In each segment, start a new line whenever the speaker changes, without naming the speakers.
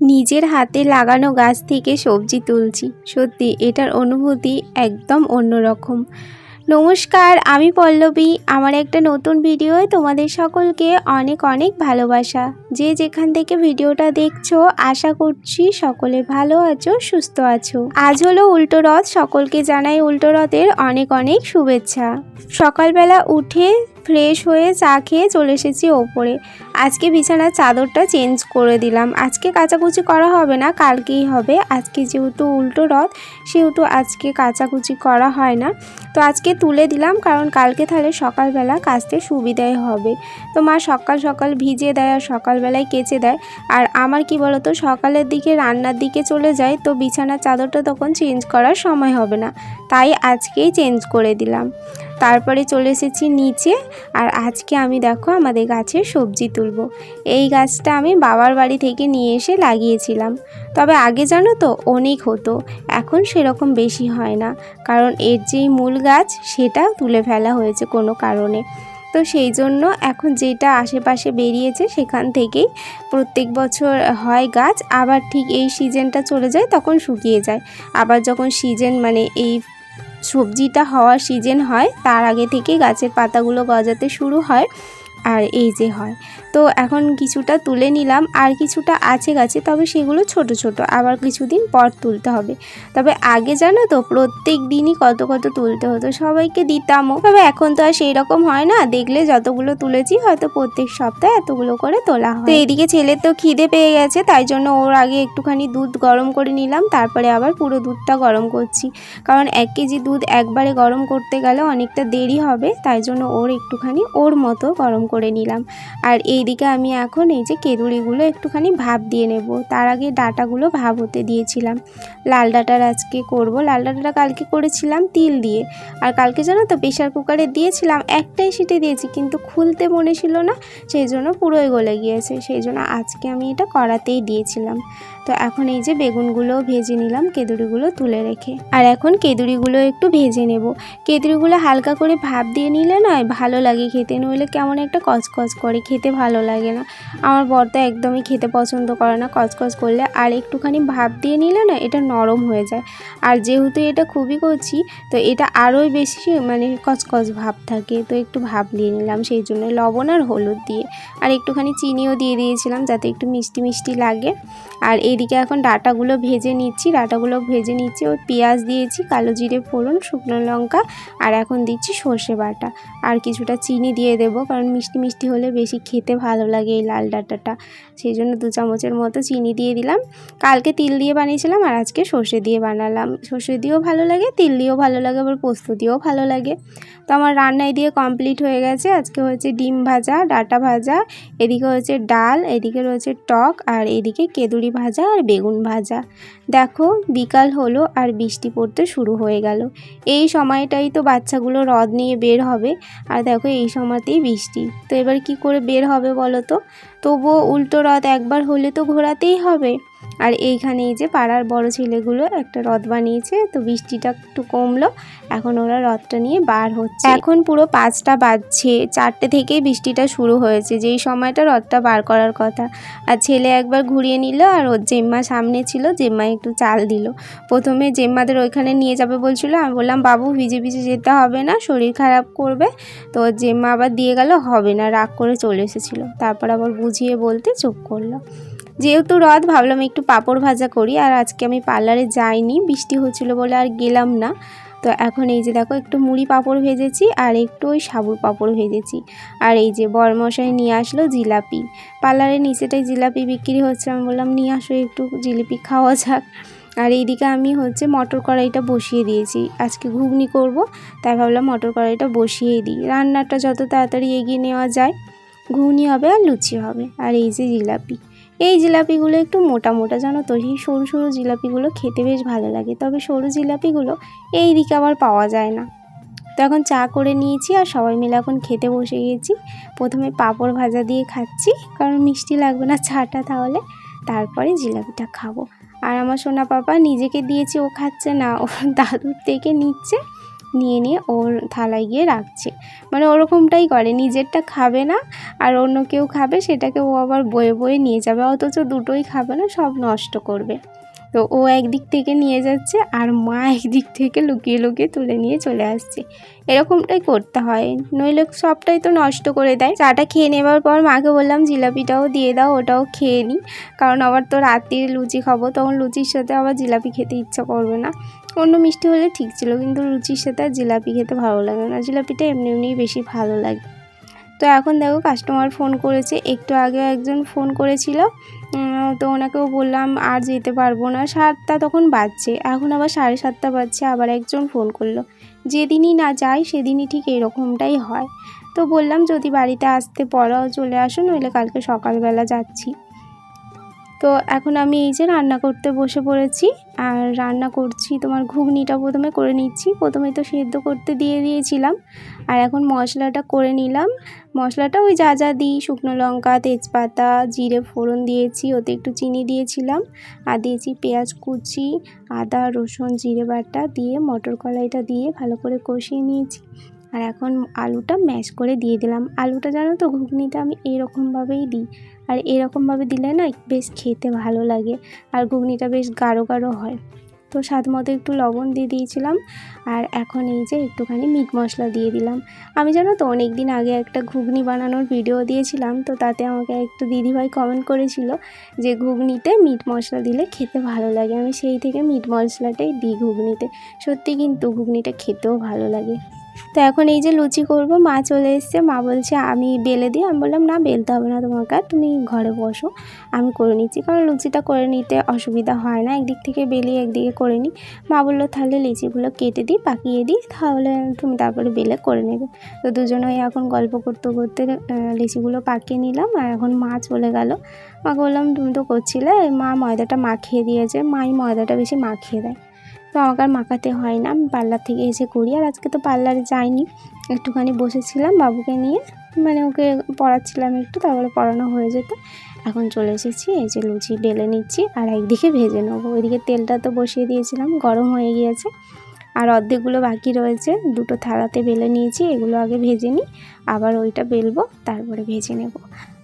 নিজের হাতে লাগানো গাছ থেকে সবজি তুলছি। সত্যি, এটার অনুভূতি একদম অন্যরকম। নমস্কার, আমি পল্লবী। আমার একটা নতুন ভিডিওয় তোমাদের সকলকে অনেক অনেক ভালোবাসা। যে যেখান থেকে ভিডিওটা দেখছ, আশা করছি সকলে ভালো আছো, সুস্থ আছো। আজ হলো উল্টো রথ। সকলকে জানাই উল্টো রথের অনেক অনেক শুভেচ্ছা। সকালবেলা উঠে ফ্রেশ হয়ে চা খেয়ে চলে এসেছি ওপরে। আজকে বিছানার চাদরটা চেঞ্জ করে দিলাম। আজকে কাচাকুচি করা হবে না, কালকেই হবে। আজকে যেহেতু উল্টো রথ, সেহেতু আজকে কাচাকুচি করা হয় না। তো আজকে তুলে দিলাম, কারণ কালকে তাহলে সকালবেলা কাচতে সুবিধাই হবে। তো মা সকাল সকাল ভিজে দেয় আর সকালবেলায় কেচে দেয়। আর আমার কি বলতো, সকালের দিকে রান্নার দিকে চলে যায়, তো বিছানার চাদরটা তখন চেঞ্জ করার সময় হবে না। তাই আজকেই চেঞ্জ করে দিলাম। তারপরে চলে এসেছি নিচে। আর আজকে আমি দেখো আমাদের গাছের সবজি তুলব। এই গাছটা আমি বাবার বাড়ি থেকে নিয়ে এসে লাগিয়েছিলাম। তবে আগে জানো তো অনেক হতো, এখন সেরকম বেশি হয় না। কারণ এর যেই মূল গাছ, সেটা তুলে ফেলা হয়েছে কোনো কারণে। তো সেই জন্য এখন যেটা আশেপাশে বেরিয়েছে, সেখান থেকেই প্রত্যেক বছর হয় গাছ। আবার ঠিক এই সিজনটা চলে যায়, তখন শুকিয়ে যায়। আবার যখন সিজন মানে এই সবজিটা হওয়ার সিজন হয় তার আগে থেকে গাছের পাতাগুলো গজাতে শুরু হয়। আর এই যে হয়। তো এখন কিছুটা তুলে নিলাম। আর কিছুটা আছে গাছে, তবে সেগুলো ছোট ছোট। আবার কিছুদিন পর তুলতে হবে। তবে আগে জানো তো, প্রত্যেক দিনই কত কত তুলতে হতো। সবাইকে দিতামও। তবে এখন তো আর সেই রকম হয় না। দেখলে যতগুলো তুলেছি, হয়তো প্রত্যেক সপ্তাহে এতগুলো করে তোলা হয়। তো এদিকে ছেলের তো খিদে পেয়ে গেছে, তাই জন্য ওর আগে একটুখানি দুধ গরম করে নিলাম। তারপরে আবার পুরো দুধটা গরম করছি। কারণ এক কেজি দুধ একবারে গরম করতে গেলে অনেকটা দেরি হবে। তাই জন্য ওর একটুখানি ওর মতো গরম করে নিলাম। আর এইদিকে আমি এখন এই যে কেদুরিগুলো একটুখানি ভাপ দিয়ে নেব। তার আগে ডাটাগুলো ভাপ হতে দিয়েছিলাম। লাল ডাটার আজকে করব। লাল ডাটাটা কালকে করেছিলাম তিল দিয়ে। আর কালকে জানো তো প্রেশার কুকারে দিয়েছিলাম, একটাই সিটে দিয়েছি, কিন্তু খুলতে মনে ছিল না, সেই জন্য পুরোই গলে গিয়েছে। সেই জন্য আজকে আমি এটা করাতেই দিয়েছিলাম। তো এখন এই যে বেগুনগুলো ভেজে নিলাম, কেদুরিগুলো তুলে রেখে। আর এখন কেদুরিগুলো একটু ভেজে নেব। কেদুরিগুলো হালকা করে ভাপ দিয়ে নিলে নয়, ভালো লাগে খেতে। নইলে কেমন একটা কচকচ করে খেতে ভালো লাগে না। আমার বরটা একদমই খেতে পছন্দ করে না, কচকচ করলে। আর একটুখানি ভাপ দিয়ে নিলে না, এটা নরম হয়ে যায়। আর যেহেতু এটা খুবই করছি তো এটা আরোই বেশি মানে কচকচ ভাব থাকে। তো একটু ভাপ দিয়ে নিলাম, সেই জন্য লবণ আর হলুদ দিয়ে। আর একটুখানি চিনিও দিয়ে দিয়েছিলাম, যাতে একটু মিষ্টি মিষ্টি লাগে। আর এদিকে এখন ডাটাগুলো ভেজে নিচ্ছি, ডাটাগুলো ভেজে নিচ্ছি। ওই পেঁয়াজ দিয়েছি, কালো জিরে, ফোড়ন, শুকনো লঙ্কা। আর এখন দিচ্ছি সর্ষে বাটা। আর কিছুটা চিনি দিয়ে দেবো, কারণ মিষ্টি মিষ্টি হলে বেশি খেতে ভালো লাগে এই লাল ডাটাটা। সেই জন্য দু চামচের মতো চিনি দিয়ে দিলাম। কালকে তিল দিয়ে বানিয়েছিলাম আর আজকে সর্ষে দিয়ে বানালাম। সর্ষে দিয়েও ভালো লাগে, তিল দিয়েও ভালো লাগে, আবার পোস্ত দিয়েও ভালো লাগে। তো আমার রান্নায় দিয়ে কমপ্লিট হয়ে গেছে। আজকে হয়েছে ডিম ভাজা, ডাটা ভাজা, এদিকে হয়েছে ডাল, এদিকে রয়েছে টক, আর এদিকে কেদুরি ভাজা আর বেগুন ভাজা। দেখো, বিকাল হলো আর বৃষ্টি পড়তে শুরু হয়ে গেল। এই সময়টাই তো বাচ্চাগুলো রদ নিয়ে বের হবে। আর দেখো, এই সময়তেই বৃষ্টি। তো এবার কি করে বের হবে বলো তো? তবুও উল্টো রথ একবার হলে তো ঘোরাতেই হবে। আর এইখানে এই যে পাড়ার বড় ছেলেগুলো একটা রথ বানিয়েছে, তো বৃষ্টিটা একটু কমলো, এখন ওরা রথটা নিয়ে বার হচ্ছে। এখন পুরো পাঁচটা বাজছে, চারটে থেকেই বৃষ্টিটা শুরু হয়েছে, যেই সময়টা রথটা বার করার কথা। আর ছেলে একবার ঘুরিয়ে নিল, আর ওর জেম্মা সামনে ছিল, জেম্মা একটু চাল দিল। প্রথমে জেম্মাদের ওইখানে নিয়ে যাবে বলছিল, আমি বললাম, বাবু, ভিজে ভিজে যেতে হবে না, শরীর খারাপ করবে। তো জেম্মা আবার দিয়ে গেল, হবে না। রাগ করে চলে এসেছিল। তারপর আবার বুঝিয়ে বলতে চুপ করল। যেহেতু রথ, ভাবলাম একটু পাঁপড় ভাজা করি, আর আজকে আমি পার্লারে যাইনি, বৃষ্টি হচ্ছিল বলে আর গেলাম না। তো এখন এই যে দেখো, একটু মুড়ি পাঁপড় ভেজেছি আর একটু ওই সাবুর পাঁপড় ভেজেছি। আর এই যে বরমশাই নিয়ে আসলো জিলাপি। পার্লারের নিচেটাই জিলাপি বিক্রি হচ্ছে, আমি বললাম নিয়ে আসো একটু জিলিপি খাওয়া যাক। আর এইদিকে আমি হচ্ছে মটর কড়াইটা বসিয়ে দিয়েছি। আজকে ঘুগনি করব, তাই ভাবলাম মটর কড়াইটা বসিয়ে দিই। রান্নাটা যত তাড়াতাড়ি এগিয়ে নেওয়া যায়, ঘুগনি হবে আর লুচি হবে। আর এই যে জিলাপি। এই জিলাপিগুলো একটু মোটা মোটা, জানো তো? সেই সরু সরু জিলাপিগুলো খেতে বেশ ভালো লাগে। তবে সরু জিলাপিগুলো এই দিকে আবার পাওয়া যায় না। তো এখন চা করে নিয়েছি আর সবাই মিলে এখন খেতে বসে গেছি। প্রথমে পাঁপড় ভাজা দিয়ে খাচ্ছি, কারণ মিষ্টি লাগবে না চাটা তাহলে। তারপরে জিলাপিটা খাব। আর আমার সোনা পাপা নিজেকে দিয়েছি, ও খাচ্ছে না। ও দাদুর থেকে নিচ্ছে। নিয়ে নিয়ে ওর থালায় গিয়ে রাখছে। মানে ওরকমটাই করে, নিজেরটা খাবে না আর অন্য কেউ খাবে, সেটাকে ও আবার বয়ে বয়ে নিয়ে যাবে। অথচ দুটোই খাবে না, সব নষ্ট করবে। তো ও একদিক থেকে নিয়ে যাচ্ছে আর মা একদিক থেকে লুকিয়ে লুকিয়ে তুলে নিয়ে চলে আসছে। এরকমটাই করতে হয়, নইলে সবটাই তো নষ্ট করে দেয়। চাটা খেয়ে নেবার পর মাকে বললাম, জিলাপিটাও দিয়ে দাও, ওটাও খেয়ে নিই কারণ আবার তো রাত্রির লুচি খাব, তখন লুচির সাথে আবার জিলাপি খেতে ইচ্ছা করবে না। অন্য মিষ্টি হলে ঠিক ছিল, কিন্তু লুচির সাথে আর জিলাপি খেতে ভালো লাগে না। জিলাপিটা এমনি এমনিই বেশি ভালো লাগে। তো এখন দেখো কাস্টমার ফোন করেছে। একটু আগে একজন ফোন করেছিল তো ওনাকেও বললাম, আর যেতে পারব না। সাতটা তখন বাজছে। এখন আবার সাড়ে সাতটা বাজছে, আবার একজন ফোন করল। যেদিনই না যাই, সেদিনই ঠিক এরকমটাই হয়। তো বললাম, যদি বাড়িতে আসতে পড়াও, চলে আসো, নইলে কালকে সকালবেলা যাচ্ছি। তো এখন আমি এই যে রান্না করতে বসে পড়েছি রান্না করছি, তোমার ঘুগনিটা প্রথমে করে নিচ্ছি। প্রথমে তো সেদ্ধ করতে দিয়ে দিয়েছিলাম। আর এখন মশলাটা করে নিলাম। মশলাটা ওই যা যা দিই, শুকনো লঙ্কা, তেজপাতা, জিরে ফোড়ন দিয়েছি, ওতে একটু চিনি দিয়েছিলাম। আর দিয়েছি পেঁয়াজ কুচি, আদা, রসুন, জিরে বাটা দিয়ে মটর কলাইটা দিয়ে ভালো করে কষিয়ে নিয়েছি। আর এখন আলুটা ম্যাশ করে দিয়ে দিলাম। আলুটা জানো তো ঘুগনিতে আমি এরকমভাবেই দিই। আর এরকমভাবে দিলে না বেশ খেতে ভালো লাগে আর ঘুগনিটা বেশ গাঢ় গাঢ় হয়। তো স্বাদ মতো একটু লবণ দিয়ে দিয়েছিলাম আর এখন এই যে একটুখানি মিট মশলা দিয়ে দিলাম। আমি জানো তো অনেক দিন আগে একটা ঘুগনি বানানোর ভিডিও দিয়েছিলাম, তো তাতে আমাকে একটু দিদিভাই কমেন্ট করেছিল যে ঘুগনিতে মিট মশলা দিলে খেতে ভালো লাগে। আমি সেই থেকে মিট মশলাটাই দিই ঘুগনিতে। সত্যি কিন্তু ঘুগনিটা খেতেও ভালো লাগে। তো এখন এই যে লুচি করব, মা চলে এসছে। মা বলছে, আমি বেলে দিই। আমি বললাম, না, বেলতে হবে না তোমাকে। তুমি ঘরে বসো, আমি করে নিচ্ছি। কারণ লুচিটা করে নিতে অসুবিধা হয় না। একদিক থেকে বেলিয়ে একদিকে করে নিই। মা বলল, তাহলে লিচিগুলো কেটে দিই, পাকিয়ে দিই, তাহলে তুমি তারপরে বেলে করে নেবে। তো দুজনে এখন গল্প করতে করতে লিচিগুলো পাকিয়ে নিলাম। আর এখন মা চলে গেল। মাকে বললাম, তুমি তো করছিলে, মা ময়দাটা মাখিয়ে দিয়েছে। মাই ময়দাটা বেশি মাখিয়ে দেয়। তো আমাকে আর মাখাতে হয় না। পার্লার থেকে এসে করি। আর আজকে তো পার্লারে যাইনি। একটুখানি বসেছিলাম বাবুকে নিয়ে। মানে ওকে পড়াচ্ছিলাম একটু, তারপরে পড়ানো হয়ে যেত। এখন চলে এসেছি। এই যে লুচি বেলে নিচ্ছি। আর একদিকে ভেজে নেব। ওইদিকে তেলটা তো বসিয়ে দিয়েছিলাম। গরম হয়ে গিয়েছে। আর অর্ধেকগুলো বাকি রয়েছে। দুটো থালাতে বেলে নিয়েছি, এগুলো আগে ভেজে নিই, আবার ওইটা বেলবো, তারপরে ভেজে নেব।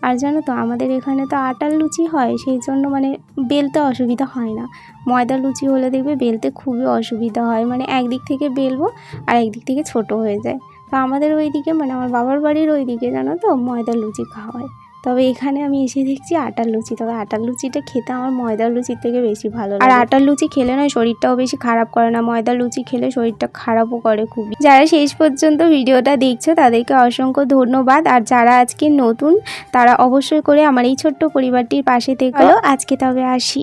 আর জানো তো, আমাদের এখানে তো আটার লুচি হয়, সেই জন্য মানে বেলতে অসুবিধা হয় না। ময়দা লুচি হলে দেখবে বেলতে খুবই অসুবিধা হয় মানে একদিক থেকে বেলবো আর একদিক থেকে ছোট হয়ে যায়। তো আমাদের ওইদিকে মানে আমার বাবার বাড়ির ওইদিকে জানো তো ময়দার লুচি খাওয়া হয়। তবে এখানে আমি এসে দেখছি আটার লুচি। তবে আটার লুচিটা খেতে আমার ময়দার লুচির থেকে বেশি ভালো আর আটার লুচি খেলে না শরীরটাও বেশি খারাপ করে না। ময়দার লুচি খেলে শরীরটা খারাপও করে খুবই। যারা শেষ পর্যন্ত ভিডিওটা দেখছ তাদেরকে অসংখ্য ধন্যবাদ। আর যারা আজকে নতুন তারা অবশ্যই করে আমার এই ছোট্ট পরিবারটির পাশে থেকে। আজকে তবে আসি।